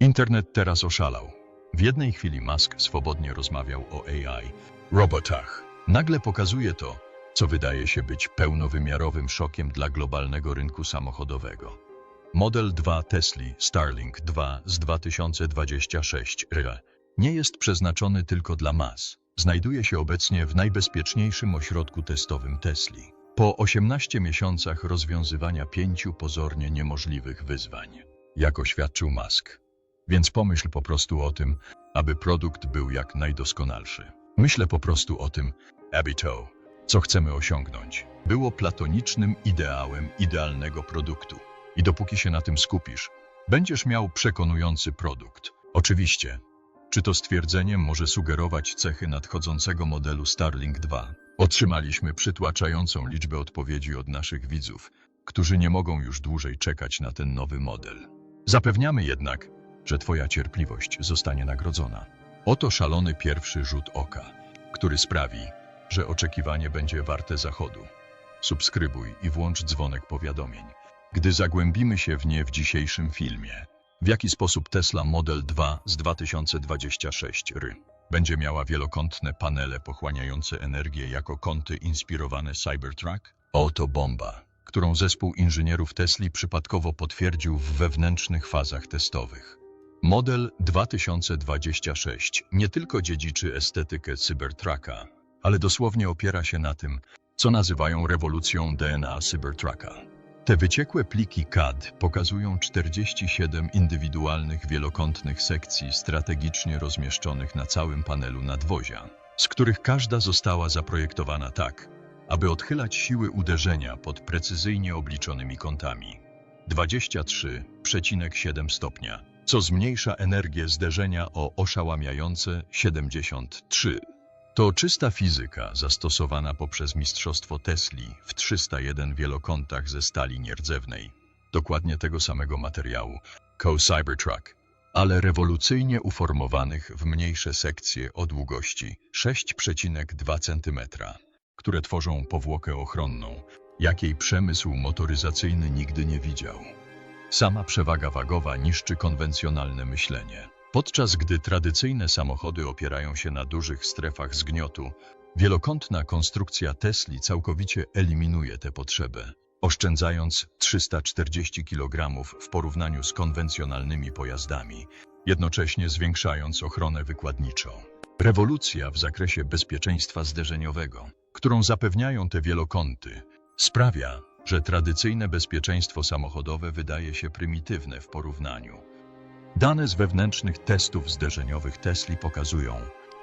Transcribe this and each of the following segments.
Internet teraz oszalał. W jednej chwili Musk swobodnie rozmawiał o AI, robotach. Nagle pokazuje to, co wydaje się być pełnowymiarowym szokiem dla globalnego rynku samochodowego. Model 2 Tesli Starlink 2 z 2026 RE nie jest przeznaczony tylko dla mas. Znajduje się obecnie w najbezpieczniejszym ośrodku testowym Tesli. Po 18 miesiącach rozwiązywania pięciu pozornie niemożliwych wyzwań, jak oświadczył Musk. Więc pomyśl po prostu o tym, aby produkt był jak najdoskonalszy. Myślę po prostu o tym, aby to, co chcemy osiągnąć, było platonicznym ideałem idealnego produktu. I dopóki się na tym skupisz, będziesz miał przekonujący produkt. Oczywiście, czy to stwierdzenie może sugerować cechy nadchodzącego modelu Starlink 2? Otrzymaliśmy przytłaczającą liczbę odpowiedzi od naszych widzów, którzy nie mogą już dłużej czekać na ten nowy model. Zapewniamy jednak, że Twoja cierpliwość zostanie nagrodzona. Oto szalony pierwszy rzut oka, który sprawi, że oczekiwanie będzie warte zachodu. Subskrybuj i włącz dzwonek powiadomień, gdy zagłębimy się w nie w dzisiejszym filmie. W jaki sposób Tesla Model 2 z 2026 ry będzie miała wielokątne panele pochłaniające energię jako kąty inspirowane Cybertruck? Oto bomba, którą zespół inżynierów Tesli przypadkowo potwierdził w wewnętrznych fazach testowych. Model 2026 nie tylko dziedziczy estetykę Cybertrucka, ale dosłownie opiera się na tym, co nazywają rewolucją DNA Cybertrucka. Te wyciekłe pliki CAD pokazują 47 indywidualnych wielokątnych sekcji strategicznie rozmieszczonych na całym panelu nadwozia, z których każda została zaprojektowana tak, aby odchylać siły uderzenia pod precyzyjnie obliczonymi kątami. 23,7 stopnia, co zmniejsza energię zderzenia o oszałamiające 73. To czysta fizyka zastosowana poprzez mistrzostwo Tesli w 301 wielokątach ze stali nierdzewnej, dokładnie tego samego materiału, Co-Cybertruck, ale rewolucyjnie uformowanych w mniejsze sekcje o długości 6,2 cm, które tworzą powłokę ochronną, jakiej przemysł motoryzacyjny nigdy nie widział. Sama przewaga wagowa niszczy konwencjonalne myślenie. Podczas gdy tradycyjne samochody opierają się na dużych strefach zgniotu, wielokątna konstrukcja Tesli całkowicie eliminuje tę potrzebę, oszczędzając 340 kg w porównaniu z konwencjonalnymi pojazdami, jednocześnie zwiększając ochronę wykładniczą. Rewolucja w zakresie bezpieczeństwa zderzeniowego, którą zapewniają te wielokąty, sprawia, że tradycyjne bezpieczeństwo samochodowe wydaje się prymitywne w porównaniu. Dane z wewnętrznych testów zderzeniowych Tesli pokazują,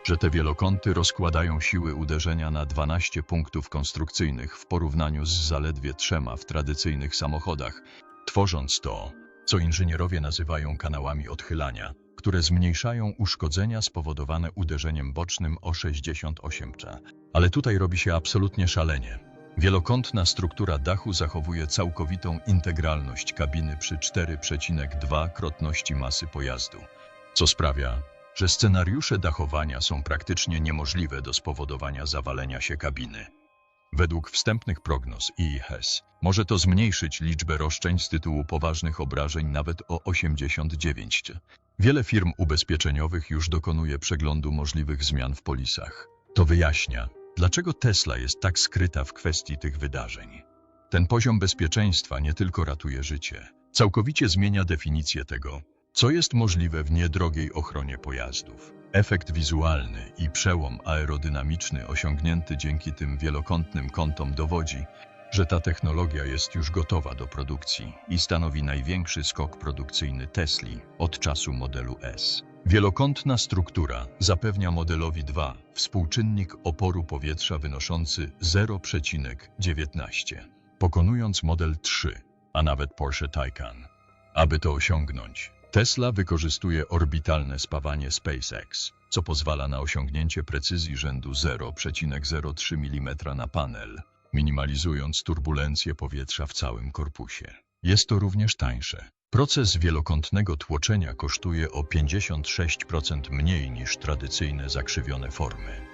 że te wielokąty rozkładają siły uderzenia na 12 punktów konstrukcyjnych w porównaniu z zaledwie trzema w tradycyjnych samochodach, tworząc to, co inżynierowie nazywają kanałami odchylania, które zmniejszają uszkodzenia spowodowane uderzeniem bocznym o 68 cza. Ale tutaj robi się absolutnie szalenie. Wielokątna struktura dachu zachowuje całkowitą integralność kabiny przy 4,2-krotności masy pojazdu, co sprawia, że scenariusze dachowania są praktycznie niemożliwe do spowodowania zawalenia się kabiny. Według wstępnych prognoz IIHS może to zmniejszyć liczbę roszczeń z tytułu poważnych obrażeń nawet o 89. Wiele firm ubezpieczeniowych już dokonuje przeglądu możliwych zmian w polisach. To wyjaśnia, Dlaczego Tesla jest tak skryta w kwestii tych wydarzeń? Ten poziom bezpieczeństwa nie tylko ratuje życie, całkowicie zmienia definicję tego, co jest możliwe w niedrogiej ochronie pojazdów. Efekt wizualny i przełom aerodynamiczny osiągnięty dzięki tym wielokątnym kątom dowodzi, że ta technologia jest już gotowa do produkcji i stanowi największy skok produkcyjny Tesli od czasu modelu S. Wielokątna struktura zapewnia modelowi 2 współczynnik oporu powietrza wynoszący 0,19, pokonując model 3, a nawet Porsche Taycan. Aby to osiągnąć, Tesla wykorzystuje orbitalne spawanie SpaceX, co pozwala na osiągnięcie precyzji rzędu 0,03 mm na panel, minimalizując turbulencje powietrza w całym korpusie. Jest to również tańsze. Proces wielokątnego tłoczenia kosztuje o 56% mniej niż tradycyjne zakrzywione formy.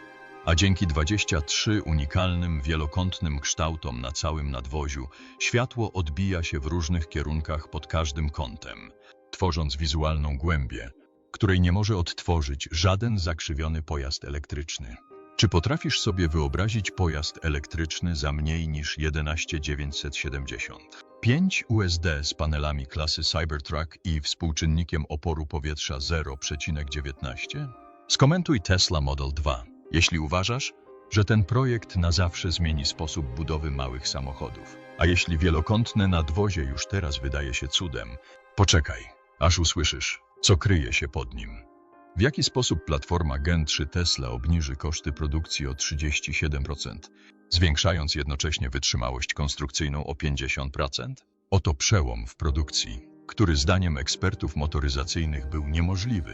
A dzięki 23 unikalnym wielokątnym kształtom na całym nadwoziu, światło odbija się w różnych kierunkach pod każdym kątem, tworząc wizualną głębię, której nie może odtworzyć żaden zakrzywiony pojazd elektryczny. Czy potrafisz sobie wyobrazić pojazd elektryczny za mniej niż 11970? 5 USD z panelami klasy Cybertruck i współczynnikiem oporu powietrza 0,19? Skomentuj Tesla Model 2, jeśli uważasz, że ten projekt na zawsze zmieni sposób budowy małych samochodów. A jeśli wielokątne nadwozie już teraz wydaje się cudem, poczekaj, aż usłyszysz, co kryje się pod nim. W jaki sposób platforma Gen 3 Tesla obniży koszty produkcji o 37%, zwiększając jednocześnie wytrzymałość konstrukcyjną o 50%? Oto przełom w produkcji, który zdaniem ekspertów motoryzacyjnych był niemożliwy,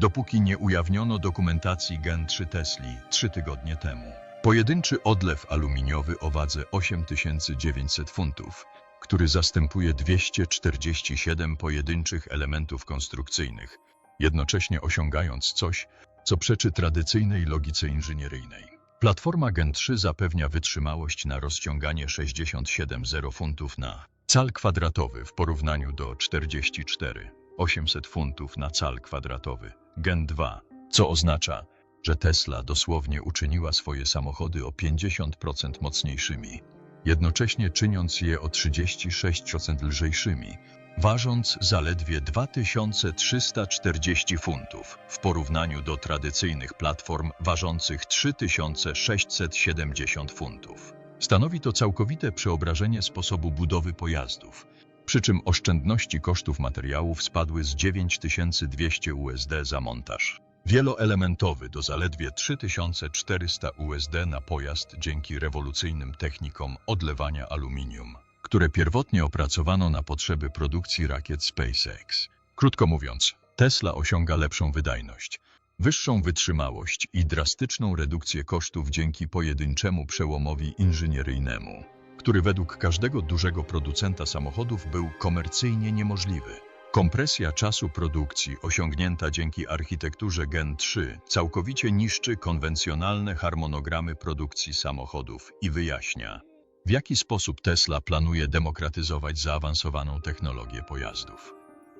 dopóki nie ujawniono dokumentacji Gen 3 Tesli trzy tygodnie temu. Pojedynczy odlew aluminiowy o wadze 8900 funtów, który zastępuje 247 pojedynczych elementów konstrukcyjnych, jednocześnie osiągając coś, co przeczy tradycyjnej logice inżynieryjnej. Platforma Gen 3 zapewnia wytrzymałość na rozciąganie 67,0 funtów na cal kwadratowy w porównaniu do 44 800 funtów na cal kwadratowy Gen 2, co oznacza, że Tesla dosłownie uczyniła swoje samochody o 50% mocniejszymi, jednocześnie czyniąc je o 36% lżejszymi, ważąc zaledwie 2340 funtów w porównaniu do tradycyjnych platform ważących 3670 funtów. Stanowi to całkowite przeobrażenie sposobu budowy pojazdów, przy czym oszczędności kosztów materiałów spadły z 9200 USD za montaż wieloelementowy do zaledwie 3400 USD na pojazd dzięki rewolucyjnym technikom odlewania aluminium, które pierwotnie opracowano na potrzeby produkcji rakiet SpaceX. Krótko mówiąc, Tesla osiąga lepszą wydajność, wyższą wytrzymałość i drastyczną redukcję kosztów dzięki pojedynczemu przełomowi inżynieryjnemu, który według każdego dużego producenta samochodów był komercyjnie niemożliwy. Kompresja czasu produkcji osiągnięta dzięki architekturze Gen 3 całkowicie niszczy konwencjonalne harmonogramy produkcji samochodów i wyjaśnia, w jaki sposób Tesla planuje demokratyzować zaawansowaną technologię pojazdów.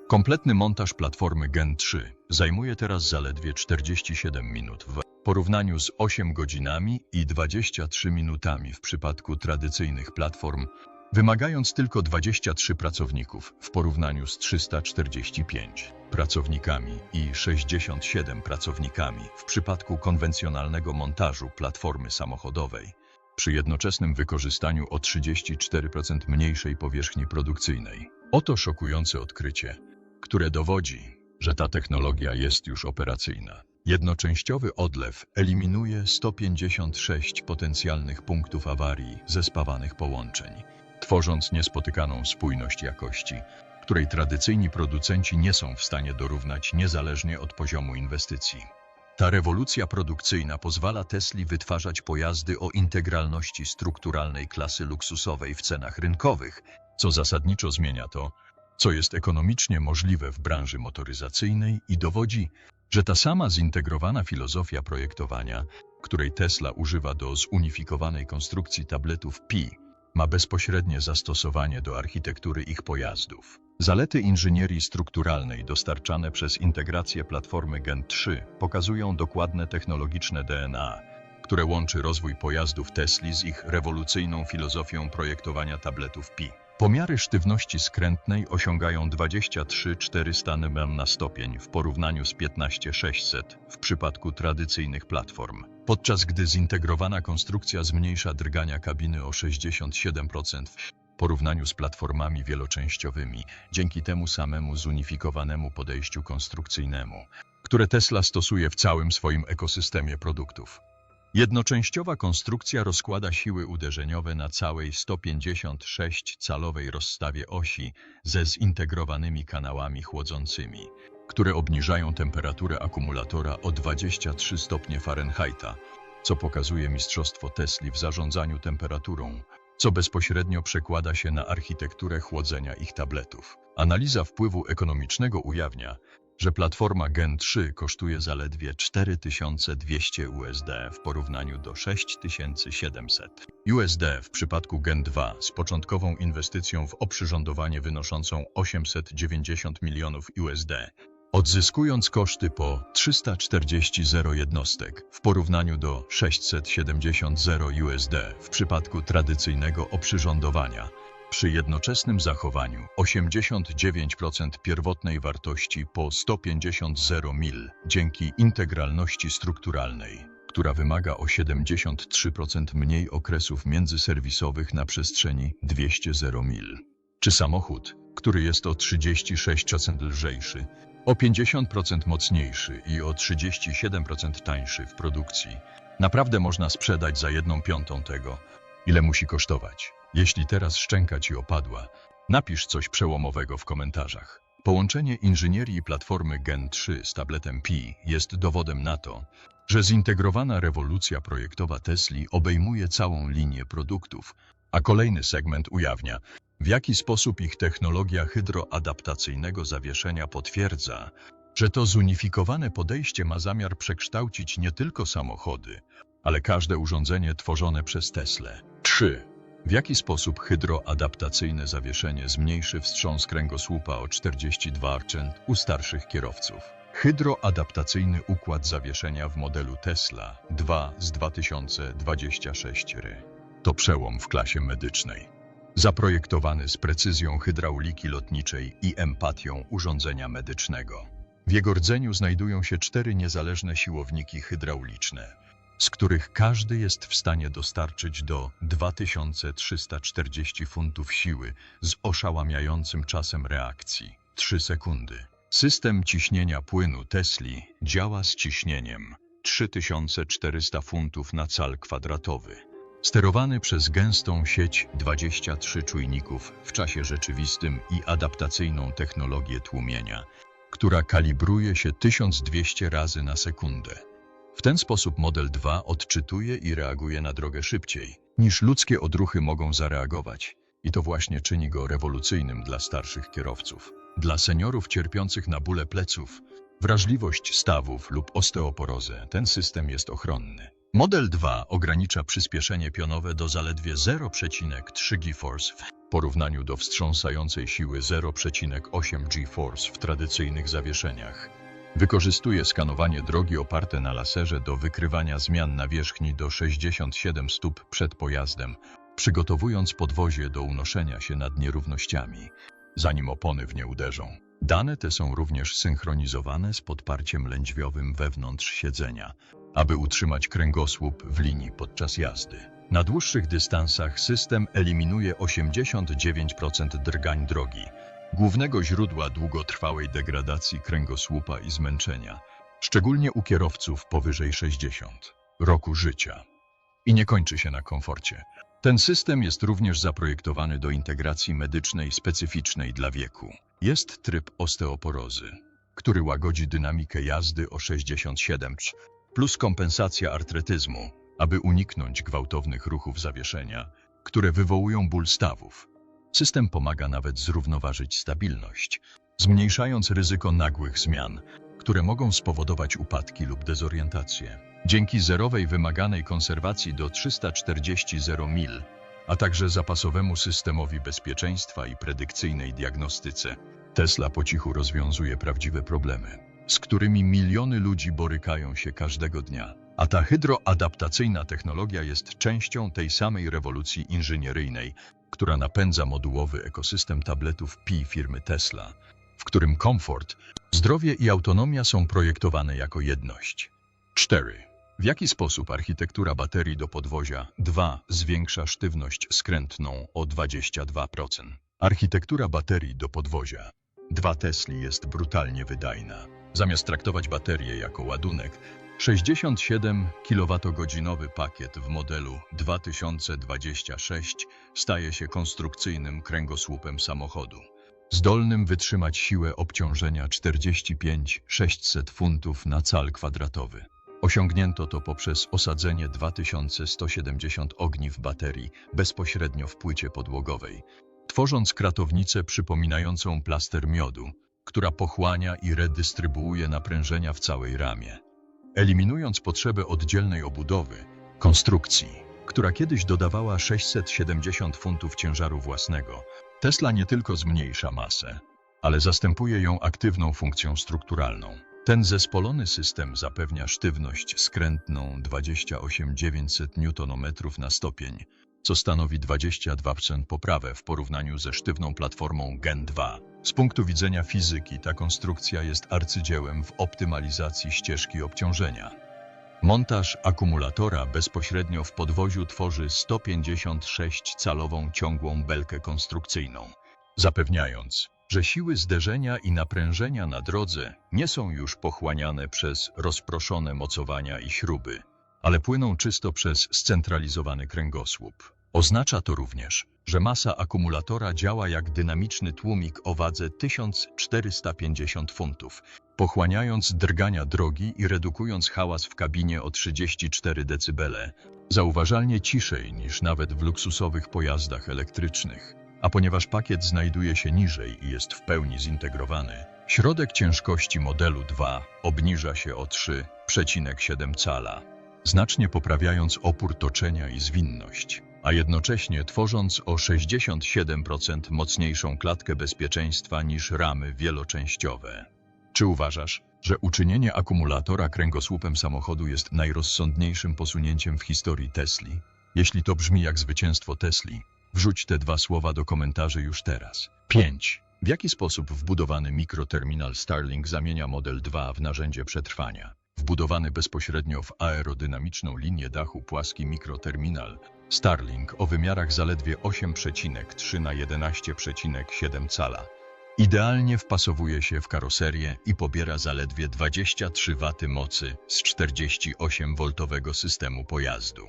Kompletny montaż platformy Gen 3 zajmuje teraz zaledwie 47 minut w porównaniu z 8 godzinami i 23 minutami w przypadku tradycyjnych platform wymagając tylko 23 pracowników w porównaniu z 345 pracownikami i 67 pracownikami w przypadku konwencjonalnego montażu platformy samochodowej, przy jednoczesnym wykorzystaniu o 34% mniejszej powierzchni produkcyjnej. Oto szokujące odkrycie, które dowodzi, że ta technologia jest już operacyjna. Jednoczęściowy odlew eliminuje 156 potencjalnych punktów awarii zespawanych połączeń tworząc niespotykaną spójność jakości, której tradycyjni producenci nie są w stanie dorównać niezależnie od poziomu inwestycji. Ta rewolucja produkcyjna pozwala Tesli wytwarzać pojazdy o integralności strukturalnej klasy luksusowej w cenach rynkowych, co zasadniczo zmienia to, co jest ekonomicznie możliwe w branży motoryzacyjnej i dowodzi, że ta sama zintegrowana filozofia projektowania, której Tesla używa do zunifikowanej konstrukcji tabletów Pi, ma bezpośrednie zastosowanie do architektury ich pojazdów. Zalety inżynierii strukturalnej dostarczane przez integrację platformy Gen 3 pokazują dokładne technologiczne DNA, które łączy rozwój pojazdów Tesli z ich rewolucyjną filozofią projektowania tabletów Pi. Pomiary sztywności skrętnej osiągają 23,400 nm na stopień w porównaniu z 15,600 w przypadku tradycyjnych platform, podczas gdy zintegrowana konstrukcja zmniejsza drgania kabiny o 67% w porównaniu z platformami wieloczęściowymi, dzięki temu samemu zunifikowanemu podejściu konstrukcyjnemu, które Tesla stosuje w całym swoim ekosystemie produktów. Jednoczęściowa konstrukcja rozkłada siły uderzeniowe na całej 156-calowej rozstawie osi ze zintegrowanymi kanałami chłodzącymi, które obniżają temperaturę akumulatora o 23 stopnie Fahrenheita, co pokazuje mistrzostwo Tesli w zarządzaniu temperaturą, co bezpośrednio przekłada się na architekturę chłodzenia ich tabletów. Analiza wpływu ekonomicznego ujawnia, że platforma Gen 3 kosztuje zaledwie 4200 USD w porównaniu do 6700 USD w przypadku Gen 2 z początkową inwestycją w oprzyrządowanie wynoszącą 890 milionów USD, odzyskując koszty po 340 zero jednostek w porównaniu do 670 zero USD w przypadku tradycyjnego oprzyrządowania przy jednoczesnym zachowaniu 89% pierwotnej wartości po 150 zero mil dzięki integralności strukturalnej, która wymaga o 73% mniej okresów międzyserwisowych na przestrzeni 200 zero mil. Czy samochód, który jest o 36% lżejszy, o 50% mocniejszy i o 37% tańszy w produkcji, naprawdę można sprzedać za jedną piątą tego, ile musi kosztować. Jeśli teraz szczęka ci opadła, napisz coś przełomowego w komentarzach. Połączenie inżynierii platformy Gen 3 z tabletem Pi jest dowodem na to, że zintegrowana rewolucja projektowa Tesli obejmuje całą linię produktów, a kolejny segment ujawnia, w jaki sposób ich technologia hydroadaptacyjnego zawieszenia potwierdza, że to zunifikowane podejście ma zamiar przekształcić nie tylko samochody, ale każde urządzenie tworzone przez Teslę. 3. W jaki sposób hydroadaptacyjne zawieszenie zmniejszy wstrząs kręgosłupa o 42% u starszych kierowców? Hydroadaptacyjny układ zawieszenia w modelu Tesla 2 z 2026 r. To przełom w klasie medycznej. Zaprojektowany z precyzją hydrauliki lotniczej i empatią urządzenia medycznego. W jego rdzeniu znajdują się cztery niezależne siłowniki hydrauliczne, z których każdy jest w stanie dostarczyć do 2340 funtów siły z oszałamiającym czasem reakcji 3 sekundy. System ciśnienia płynu Tesli działa z ciśnieniem 3400 funtów na cal kwadratowy. Sterowany przez gęstą sieć 23 czujników w czasie rzeczywistym i adaptacyjną technologię tłumienia, która kalibruje się 1200 razy na sekundę. W ten sposób model 2 odczytuje i reaguje na drogę szybciej, niż ludzkie odruchy mogą zareagować. I to właśnie czyni go rewolucyjnym dla starszych kierowców. Dla seniorów cierpiących na bóle pleców, wrażliwość stawów lub osteoporozę ten system jest ochronny. Model 2 ogranicza przyspieszenie pionowe do zaledwie 0,3 G-force w porównaniu do wstrząsającej siły 0,8 G-force w tradycyjnych zawieszeniach. Wykorzystuje skanowanie drogi oparte na laserze do wykrywania zmian nawierzchni do 67 stóp przed pojazdem, przygotowując podwozie do unoszenia się nad nierównościami, zanim opony w nie uderzą. Dane te są również synchronizowane z podparciem lędźwiowym wewnątrz siedzenia, aby utrzymać kręgosłup w linii podczas jazdy. Na dłuższych dystansach system eliminuje 89% drgań drogi, głównego źródła długotrwałej degradacji kręgosłupa i zmęczenia, szczególnie u kierowców powyżej 60 roku życia. I nie kończy się na komforcie. Ten system jest również zaprojektowany do integracji medycznej specyficznej dla wieku. Jest tryb osteoporozy, który łagodzi dynamikę jazdy o 67 plus kompensacja artretyzmu, aby uniknąć gwałtownych ruchów zawieszenia, które wywołują ból stawów. System pomaga nawet zrównoważyć stabilność, zmniejszając ryzyko nagłych zmian, które mogą spowodować upadki lub dezorientację. Dzięki zerowej wymaganej konserwacji do 340 zero mil, a także zapasowemu systemowi bezpieczeństwa i predykcyjnej diagnostyce, Tesla po cichu rozwiązuje prawdziwe problemy, z którymi miliony ludzi borykają się każdego dnia. A ta hydroadaptacyjna technologia jest częścią tej samej rewolucji inżynieryjnej, która napędza modułowy ekosystem tabletów Pi firmy Tesla, w którym komfort, zdrowie i autonomia są projektowane jako jedność. 4. W jaki sposób architektura baterii do podwozia 2 zwiększa sztywność skrętną o 22%? Architektura baterii do podwozia 2 Tesli jest brutalnie wydajna. Zamiast traktować baterię jako ładunek, 67 kWh pakiet w modelu 2026 staje się konstrukcyjnym kręgosłupem samochodu. Zdolnym wytrzymać siłę obciążenia 45-600 funtów na cal kwadratowy. Osiągnięto to poprzez osadzenie 2170 ogniw baterii bezpośrednio w płycie podłogowej, tworząc kratownicę przypominającą plaster miodu, która pochłania i redystrybuuje naprężenia w całej ramie, eliminując potrzebę oddzielnej obudowy, konstrukcji, która kiedyś dodawała 670 funtów ciężaru własnego. Tesla nie tylko zmniejsza masę, ale zastępuje ją aktywną funkcją strukturalną. Ten zespolony system zapewnia sztywność skrętną 28900 Nm na stopień, co stanowi 22% poprawę w porównaniu ze sztywną platformą Gen 2. Z punktu widzenia fizyki ta konstrukcja jest arcydziełem w optymalizacji ścieżki obciążenia. Montaż akumulatora bezpośrednio w podwoziu tworzy 156-calową ciągłą belkę konstrukcyjną, zapewniając, że siły zderzenia i naprężenia na drodze nie są już pochłaniane przez rozproszone mocowania i śruby, ale płyną czysto przez scentralizowany kręgosłup. Oznacza to również, że masa akumulatora działa jak dynamiczny tłumik o wadze 1450 funtów, pochłaniając drgania drogi i redukując hałas w kabinie o 34 dB, zauważalnie ciszej niż nawet w luksusowych pojazdach elektrycznych. A ponieważ pakiet znajduje się niżej i jest w pełni zintegrowany, środek ciężkości modelu 2 obniża się o 3,7 cala, znacznie poprawiając opór toczenia i zwinność, a jednocześnie tworząc o 67% mocniejszą klatkę bezpieczeństwa niż ramy wieloczęściowe. Czy uważasz, że uczynienie akumulatora kręgosłupem samochodu jest najrozsądniejszym posunięciem w historii Tesli? Jeśli to brzmi jak zwycięstwo Tesli, wrzuć te dwa słowa do komentarzy już teraz. 5. W jaki sposób wbudowany mikroterminal Starlink zamienia Model 2 w narzędzie przetrwania? Wbudowany bezpośrednio w aerodynamiczną linię dachu płaski mikroterminal Starlink o wymiarach zaledwie 8,3 na 11,7 cala Idealnie wpasowuje się w karoserię i pobiera zaledwie 23 W mocy z 48V systemu pojazdu.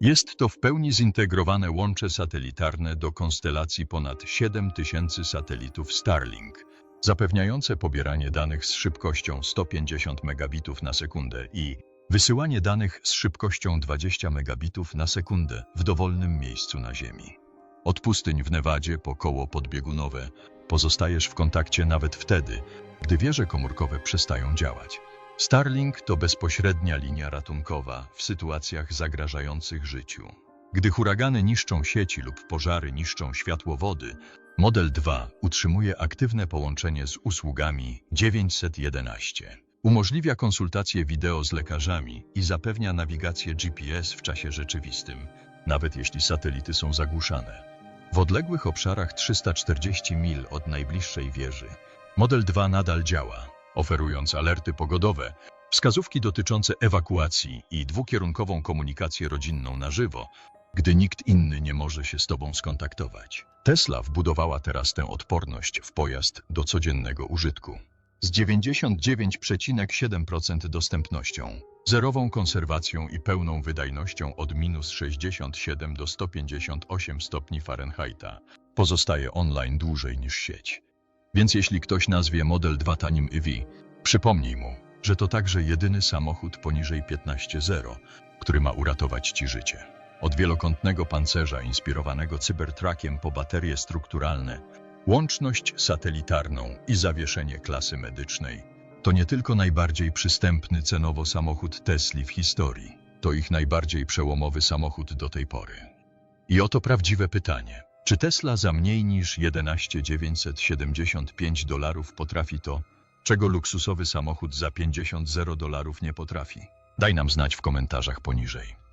Jest to w pełni zintegrowane łącze satelitarne do konstelacji ponad 7000 satelitów Starlink, zapewniające pobieranie danych z szybkością 150 megabitów na sekundę i wysyłanie danych z szybkością 20 megabitów na sekundę w dowolnym miejscu na Ziemi. Od pustyń w Nevadzie po koło podbiegunowe Pozostajesz w kontakcie nawet wtedy, gdy wieże komórkowe przestają działać. Starlink to bezpośrednia linia ratunkowa w sytuacjach zagrażających życiu. Gdy huragany niszczą sieci lub pożary niszczą światłowody, Model 2 utrzymuje aktywne połączenie z usługami 911. Umożliwia konsultacje wideo z lekarzami i zapewnia nawigację GPS w czasie rzeczywistym, nawet jeśli satelity są zagłuszane. W odległych obszarach 340 mil od najbliższej wieży Model 2 nadal działa, oferując alerty pogodowe, wskazówki dotyczące ewakuacji i dwukierunkową komunikację rodzinną na żywo, gdy nikt inny nie może się z Tobą skontaktować. Tesla wbudowała teraz tę odporność w pojazd do codziennego użytku. Z 99,7% dostępnością, zerową konserwacją i pełną wydajnością od minus 67 do 158 stopni Fahrenheita, pozostaje online dłużej niż sieć. Więc jeśli ktoś nazwie Model 2 tanim EV, przypomnij mu, że to także jedyny samochód poniżej 15.0, który ma uratować Ci życie. Od wielokątnego pancerza inspirowanego cybertrakiem po baterie strukturalne, Łączność satelitarną i zawieszenie klasy medycznej to nie tylko najbardziej przystępny cenowo samochód Tesli w historii, to ich najbardziej przełomowy samochód do tej pory. I oto prawdziwe pytanie. Czy Tesla za mniej niż 11 975 dolarów potrafi to, czego luksusowy samochód za 50 dolarów nie potrafi? Daj nam znać w komentarzach poniżej.